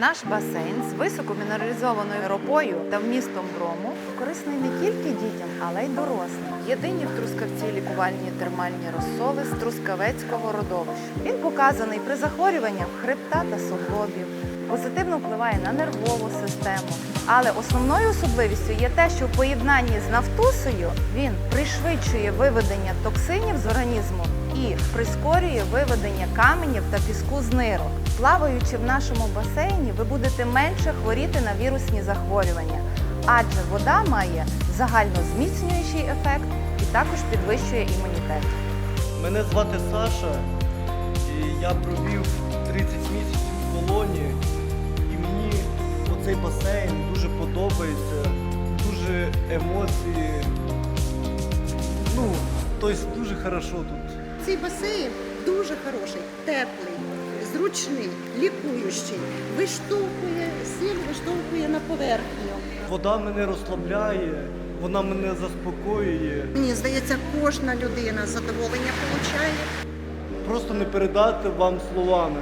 Наш басейн з високомінералізованою ропою та вмістом брому корисний не тільки дітям, але й дорослим. Єдині в Трускавці лікувальні термальні розсоли з Трускавецького родовища. Він показаний при захворюваннях хребта та суглобів. Позитивно впливає на нервову систему. Але основною особливістю є те, що в поєднанні з нафтусею він пришвидшує виведення токсинів з організму і прискорює виведення каменів та піску з нирок. Плаваючи в нашому басейні, ви будете менше хворіти на вірусні захворювання, адже вода має загальнозміцнюючий ефект і також підвищує імунітет. Мене звати Саша, і я провів 30 місяців в полоні, і мені оцей басейн дуже подобається, дуже емоції. Ну, тобто дуже хорошо тут. Цей басейн дуже хороший, теплий, зручний, лікуючий, виштовхує, сіль виштовхує на поверхню. Вода мене розслабляє, вона мене заспокоює. Мені здається, кожна людина задоволення отримує. Просто не передати вам словами.